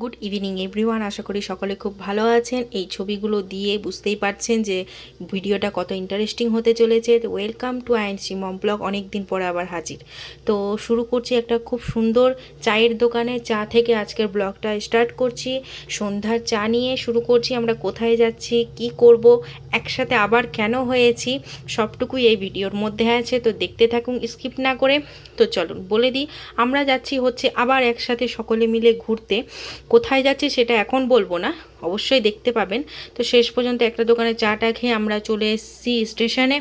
Good evening everyone আশা করি সকলে খুব ভালো আছেন। এই ছবিগুলো দিয়ে বুঝতেই পারছেন যে ভিডিওটা কত ইন্টারেস্টিং হতে চলেছে। তো welcome to INC mom blog অনেক দিন পরে আবার হাজির। তো শুরু করছি একটা খুব সুন্দর চায়ের দোকানে। চা থেকে আজকের ব্লগটা স্টার্ট করছি। সন্ধ্যার চা নিয়ে শুরু করছি। আমরা কোথায় যাচ্ছি, কি করব, একসাথে আবার কেন হয়েছি, সবটুকুই এই ভিডিওর মধ্যে আছে। তো দেখতে থাকুন স্কিপ না করে। তো চলুন, বলে দিই, আমরা যাচ্ছি হচ্ছে আবার একসাথে সকলে মিলে ঘুরতে। কোথায় যাচ্ছে সেটা এখন বলব না, অবশ্যই দেখতে পাবেন। তো শেষ পর্যন্ত একটা দোকানে চাটা খেয়ে আমরা চলে এসেছি স্টেশনে,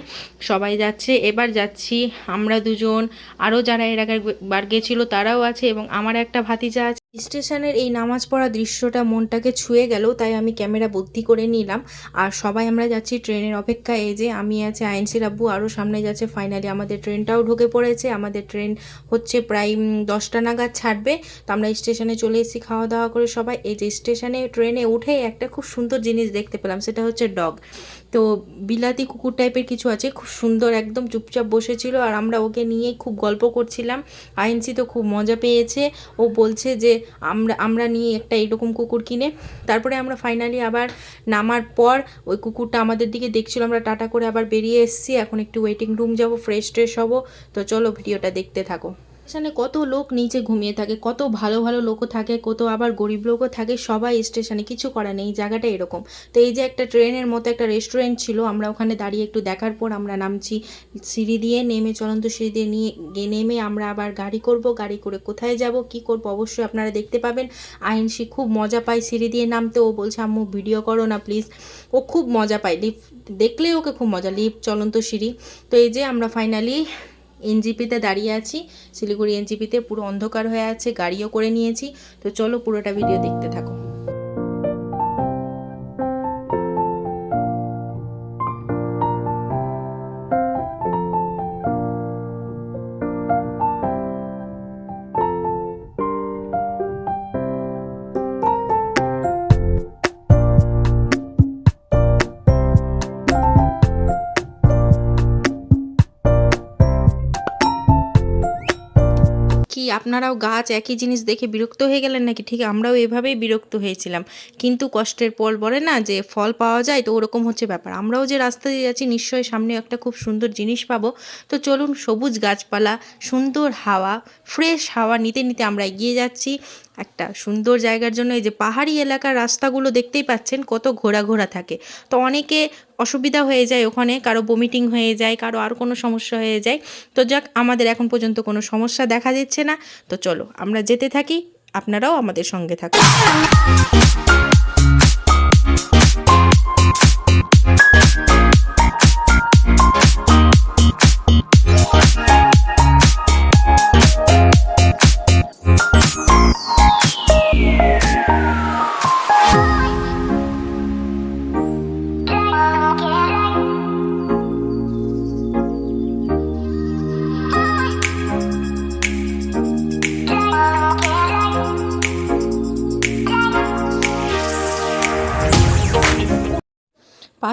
সবাই যাচ্ছে। এবার যাচ্ছি আমরা দুজন, আরও যারা এর আগের বার গেছিল তারাও আছে এবং আমার একটা ভাতিজা আছে। স্টেশনের এই নামাজ পড়া দৃশ্যটা মনটাকে ছুঁয়ে গেল, তাই আমি ক্যামেরা বুদ্ধি করে নিলাম। আর সবাই আমরা যাচ্ছি ট্রেনের অপেক্ষায়, এই যে আমি আছে আইনসি রাব্বু আরও সামনে যাচ্ছে ফাইনালি আমাদের ট্রেনটাও ঢুকে পড়েছে। আমাদের ট্রেন হচ্ছে প্রায় দশটা নাগাদ ছাড়বে। তো আমরা স্টেশনে চলে এসেছি খাওয়া দাওয়া করে সবাই। এই যে স্টেশনে, ট্রেনে উঠে একটা খুব সুন্দর জিনিস দেখতে পেলাম, সেটা হচ্ছে ডগ। তো বিলাতি কুকুর টাইপের কিছু আছে, খুব সুন্দর একদম চুপচাপ বসেছিল আর আমরা ওকে নিয়ে খুব গল্প করছিলাম। আইনসি তো খুব মজা পেয়েছে, ও বলছে যে আমরা আমরা নিয়ে একটা এরকম কুকুর কিনে। তারপরে আমরা ফাইনালি আবার নামার পর ওই কুকুরটা আমাদের দিকে দেখছিল, আমরা টাটা করে আবার বেরিয়ে এসেছি। এখন একটু ওয়েটিং রুম যাব ফ্রেশ ট্রেশ হব। তো চলো ভিডিওটা দেখতে থাকো। স্টেশনে কত লোক নিচে ঘুমিয়ে থাকে, কত ভালো ভালো লোকও থাকে, কত আবার গরিব লোকও থাকে, সবাই স্টেশনে, কিছু করা নেই, জায়গাটা এরকম। তো এই যে একটা ট্রেনের মতো একটা রেস্টুরেন্ট ছিল, আমরা ওখানে দাঁড়িয়ে একটু দেখার পর আমরা নামছি সিঁড়ি দিয়ে, নেমে চলন্ত সিঁড়ি দিয়ে নিয়ে নেমে আমরা আবার গাড়ি করব, গাড়ি করে কোথায় যাব, কি করব, অবশ্যই আপনারা দেখতে পাবেন। আইনসি খুব মজা পায় সিঁড়ি দিয়ে নামতে, ও বলছে, আম্মু ভিডিও করো না প্লিজ ও খুব মজা পায়। লিফট দেখলে ওকে খুব মজা, লিফট, চলন্ত সিঁড়ি। তো এই যে আমরা ফাইনালি এনজিপিতে দাঁড়িয়ে আছি, শিলিগুড়ি এনজিপিতে পুরো অন্ধকার হয়ে আছে, গাড়িও করে নিয়েছি। তো চলো পুরোটা ভিডিও দেখতে থাকো। আপনারাও গাছ একই জিনিস দেখে বিরক্ত হয়ে গেলেন নাকি? ঠিক আমরাও এভাবেই বিরক্ত হয়েছিলাম। কিন্তু কষ্টের পর বলে না যে ফল পাওয়া যায় তো ওরকম হচ্ছে ব্যাপার। আমরাও যে রাস্তা দিয়ে যাচ্ছি নিশ্চয়ই সামনে একটা খুব সুন্দর জিনিস পাবো। তো চলুন সবুজ গাছপালা, সুন্দর হাওয়া ফ্রেশ হাওয়া নিতে নিতে আমরা এগিয়ে যাচ্ছি। একটা সুন্দর জায়গার জন্য এই যে পাহাড়ি এলাকার রাস্তাগুলো দেখতেই পাচ্ছেন কত ঘোরা ঘোরা থাকে। তো অনেকে অসুবিধা হয়ে যায় ওখানে, কারও বমিটিং হয়ে যায়, কারও আর কোনো সমস্যা হয়ে যায়। তো যাক, আমাদের এখন পর্যন্ত কোনো সমস্যা দেখা দিচ্ছে না। তো চলো, আমরা যেতে থাকি, আপনারাও আমাদের সঙ্গে থাকুন।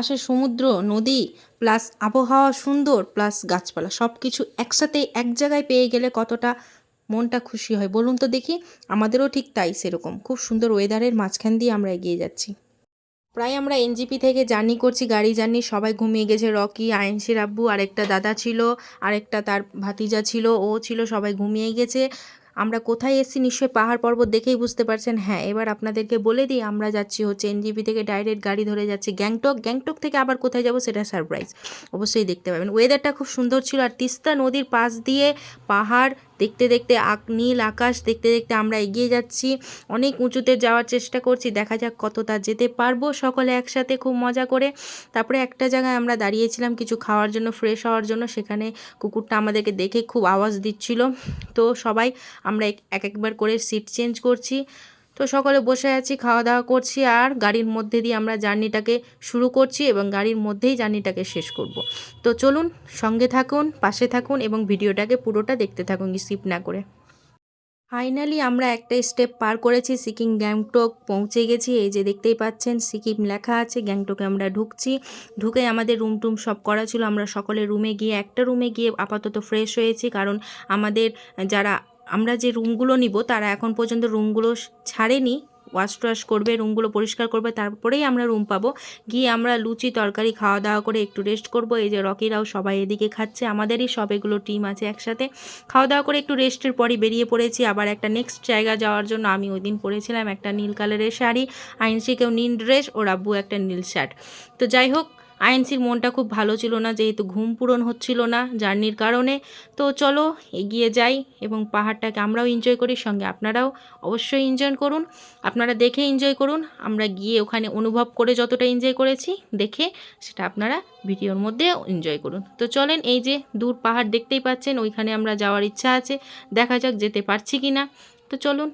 পাশে সমুদ্র, নদী প্লাস আবহাওয়া সুন্দর প্লাস গাছপালা সব কিছু একসাথে এক জায়গায় পেয়ে গেলে কতটা মনটা খুশি হয় বলুন তো দেখি। আমাদেরও ঠিক তাই সেরকম। খুব সুন্দর ওয়েদারের মাঝখান দিয়ে আমরা এগিয়ে যাচ্ছি। প্রায় আমরা এনজিপি থেকে জার্নি করছি, গাড়ি জার্নি, সবাই ঘুমিয়ে গেছে, রকি আইনসির আব্বু, আরেকটা দাদা ছিল, আরেকটা তার ভাতিজা ছিল, ও ছিল, সবাই ঘুমিয়ে গেছে। আমরা কোথায় এসেছি নিশ্চয়ই পাহাড় পর্বত দেখেই বুঝতে পারছেন। হ্যাঁ এবার আপনাদেরকে বলে দিই, আমরা যাচ্ছি হচ্ছে এনজিপি থেকে ডাইরেক্ট গাড়ি ধরে যাচ্ছি গ্যাংটক গ্যাংটক থেকে আবার কোথায় যাব সেটা সারপ্রাইজ অবশ্যই দেখতে পাবেন। ওয়েদারটা খুব সুন্দর ছিল আর তিস্তা নদীর পাশ দিয়ে পাহাড় দেখতে দেখতে আক, নীল আকাশ, দেখতে দেখতে আমরা এগিয়ে যাচ্ছি। অনেক উঁচুতে যাওয়ার চেষ্টা করছি, দেখা যাক কতটা যেতে পারব। সকলে একসাথে খুব মজা করে তারপরে একটা জায়গায় আমরা দাঁড়িয়েছিলাম কিছু খাওয়ার জন্য ফ্রেশ হওয়ার জন্য। সেখানে কুকুরটা আমাদেরকে দেখে খুব আওয়াজ দিচ্ছিল। তো সবাই আমরা এক এক একবার করে সিট চেঞ্জ করছি। তো সকলে বসে আছি খাওয়া দাওয়া করছি আর গাড়ির মধ্যে দিয়ে আমরা জার্নিটাকে শুরু করছি এবং গাড়ির মধ্যেই জার্নিটাকে শেষ করব। তো চলুন সঙ্গে থাকুন, পাশে থাকুন এবং ভিডিওটাকে পুরোটা দেখতে থাকুন, স্কিপ না করে। ফাইনালি আমরা একটা স্টেপ পার করেছি, সিকিম গ্যাংটক পৌঁছে গেছি। এই যে দেখতেই পাচ্ছেন, সিকিম লেখা আছে, গ্যাংটকে আমরা ঢুকছি। ঢুকে আমাদের রুম টুম সব করা ছিল। আমরা সকলে রুমে গিয়ে, একটা রুমে গিয়ে আপাতত ফ্রেশ হয়েছি। কারণ আমাদের যারা আমরা যে রুমগুলো নিব, তারা এখন পর্যন্ত রুমগুলো ছাড়েনি। ওয়াশ টোয়াশ করবে রুমগুলো পরিষ্কার করবে, তারপরেই আমরা রুম পাবো। গিয়ে আমরা লুচি, তরকারি খাওয়া দাওয়া করে একটু রেস্ট করব। এই যে রকিরাও সবাই এদিকে খাচ্ছে, আমাদেরই সব এগুলো টিম আছে একসাথে। খাওয়া দাওয়া করে একটু রেস্টের পরই বেরিয়ে পড়েছি। আবার একটা নেক্সট জায়গা যাওয়ার জন্য আমি ওই দিন পরেছিলাম একটা নীল কালারের শাড়ি। আইনসিকেও নীল ড্রেস ও রাব্বু একটা নীল শার্ট তো যাই হোক আইএনসির মনটা খুব ভালো ছিল না, যেহেতু ঘুম পূরণ হচ্ছিল না জার্নির কারণে। তো চলো, এগিয়ে যাই এবং পাহাড়টাকে আমরাও এনজয় করি, সঙ্গে আপনারাও অবশ্যই এনজয় করুন। আপনারা দেখে এনজয় করুন, আমরা গিয়ে ওখানে অনুভব করে যতটা এনজয় করেছি, দেখে সেটা আপনারা ভিডিওর মধ্যে এনজয় করুন। তো চলেন, এই যে দূর পাহাড় দেখতেই পাচ্ছেন, ওইখানে আমরা যাওয়ার ইচ্ছা আছে, দেখা যাক যেতে পারছি কি না তো চলুন।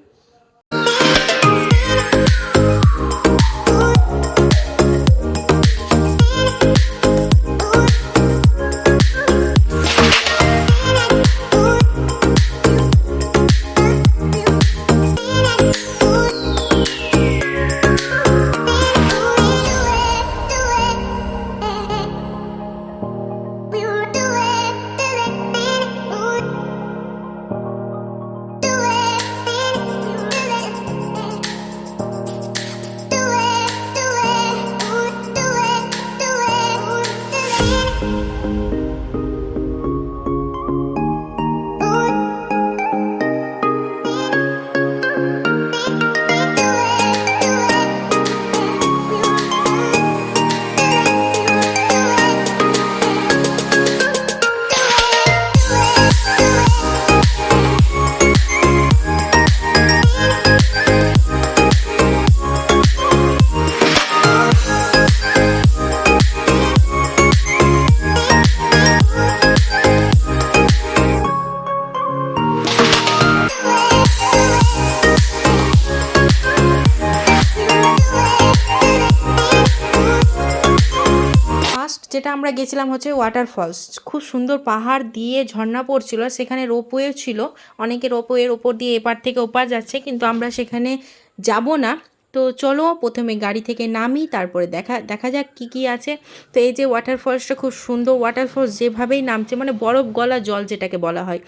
যেটা আমরা গেছিলাম হচ্ছে ওয়াটারফলস খুব সুন্দর পাহাড় দিয়ে ঝর্ণা পড়ছিল, সেখানে রোপওয়ে ছিল। অনেকে রোপওয়ের ওপর দিয়ে এপার থেকে ওপার যাচ্ছে, কিন্তু আমরা সেখানে যাব না। তো চলো প্রথমে গাড়ি থেকে নামি, তারপরে দেখা দেখা যাক কি কি আছে। তো এই যে ওয়াটারফলসটা খুব সুন্দর ওয়াটারফলস যেভাবেই নামছে মানে বরফ গলা জল যেটাকে বলা হয়।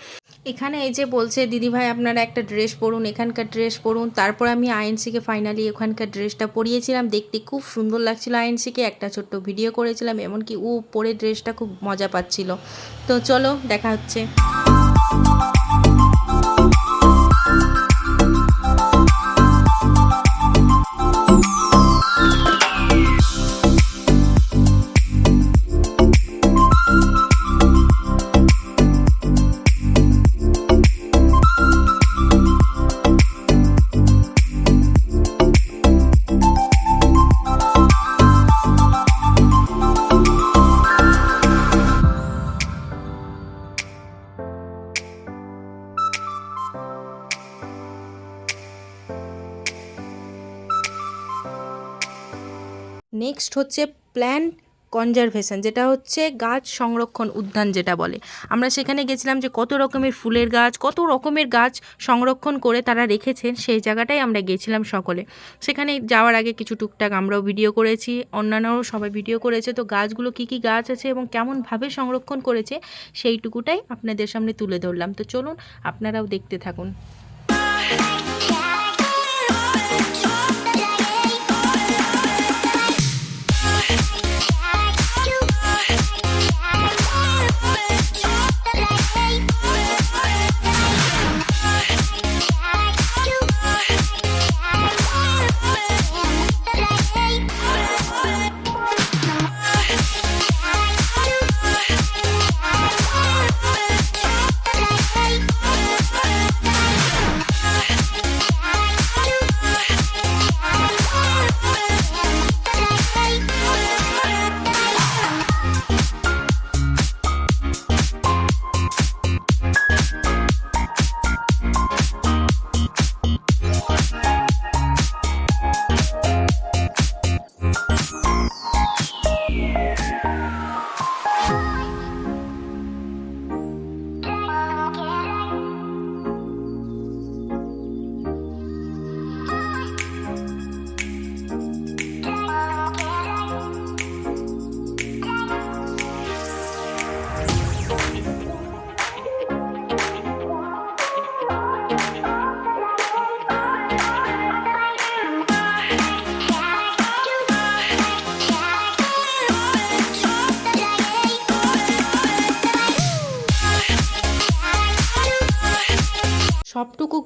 এখানে এই যে বলছে দিদিভাই আপনারা একটা ড্রেস পরুন, এখানকার ড্রেস পরুন। তারপর আমি আইএনসিকে ফাইনালি ওখানকার ড্রেসটা পরিয়েছিলাম। দেখতে খুব সুন্দর লাগছিল আইএনসিকে। একটা ছোট্ট ভিডিও করেছিলাম, এমনকি ও পরে ড্রেসটা খুব মজা পাচ্ছিল। তো চলো, দেখা হচ্ছে। নেক্সট হচ্ছে প্ল্যান্ট কনজারভেশন যেটা হচ্ছে গাছ সংরক্ষণ উদ্যান যেটা বলে। আমরা সেখানে গেছিলাম যে কত রকমের ফুলের গাছ, কত রকমের গাছ সংরক্ষণ করে তারা রেখেছেন, সেই জায়গাটাই আমরা গেছিলাম সকলে। সেখানে যাওয়ার আগে কিছু টুকটাক আমরাও ভিডিও করেছি, অন্যান্যরাও সবাই ভিডিও করেছে। তো গাছগুলো কী কী গাছ আছে এবং কেমনভাবে সংরক্ষণ করেছে, সেইটুকুটাই আপনাদের সামনে তুলে ধরলাম। তো চলুন, আপনারাও দেখতে থাকুন।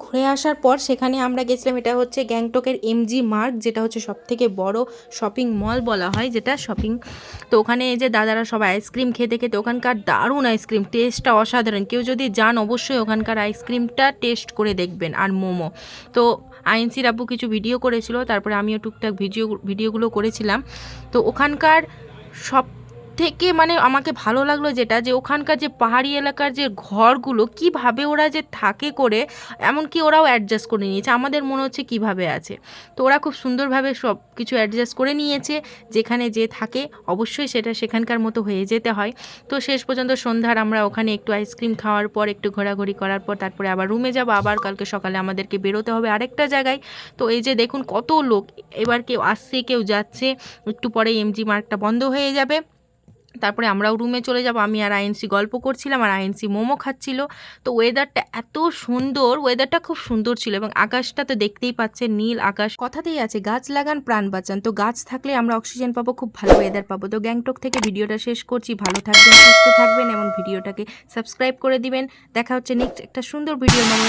হয়ে আসার পর সেখানে আমরা গেছিলাম, এটা হচ্ছে গ্যাংটকের এমজি মার্ক যেটা হচ্ছে সব থেকে বড় শপিং মল বলা হয় যেটা শপিং। তো ওখানে এই যে দাদারা সবাই আইসক্রিম খেতে খেতে ওখানকার দারুণ আইসক্রিম টেস্টটা অসাধারণ। কেউ যদি যান অবশ্যই ওখানকার আইসক্রিমটা টেস্ট করে দেখবেন আর মোমো। তো আইনসির আব্বু কিছু ভিডিও করেছিল, তারপরে আমিও টুকটাক ভিডিও ভিডিওগুলো করেছিলাম। তো ওখানকার সব থেকে মানে আমাকে ভালো লাগল যেটা যে ওখানকার যে পাহাড়ি এলাকার যে ঘরগুলো, কীভাবে ওরা যে থাকে করে, এমনকি ওরাও অ্যাডজাস্ট করে নিয়েছে। আমাদের মনে হচ্ছে কীভাবে আছে। তো ওরা খুব সুন্দরভাবে সব কিছু অ্যাডজাস্ট করে নিয়েছে। যেখানে যে থাকে, অবশ্যই সেটা সেখানকার মতো হয়ে যেতে হয়। তো শেষ পর্যন্ত সন্ধ্যার আমরা ওখানে একটু আইসক্রিম খাওয়ার পর, একটু ঘোরাঘুরি করার পর, তারপরে আবার রুমে যাব। আবার কালকে সকালে আমাদেরকে বেরোতে হবে আরেকটা জায়গায়। তো এই যে দেখুন কত লোক। এবার কেউ আসছে, কেউ যাচ্ছে। একটু পরে এমজি মার্কটা বন্ধ হয়ে যাবে। তারপরে আমরাও রুমে চলে যাব। আমি আর আইএনসি গল্প করছিলাম আর আইএনসি মোমো খাচ্ছিল। তো ওয়েদারটা এত সুন্দর ওয়েদারটা খুব সুন্দর ছিল এবং আকাশটা তো দেখতেই পাচ্ছেন, নীল আকাশ। কথাতেই আছে, গাছ লাগান, প্রাণ বাঁচান। তো গাছ থাকলে আমরা অক্সিজেন পাবো, খুব ভালো ওয়েদার পাবো। তো গ্যাংটক থেকে ভিডিওটা শেষ করছি। ভালো থাকবেন, সুস্থ থাকবেন এবং ভিডিওটাকে সাবস্ক্রাইব করে দিবেন। দেখা হচ্ছে নেক্সট একটা সুন্দর ভিডিও মানে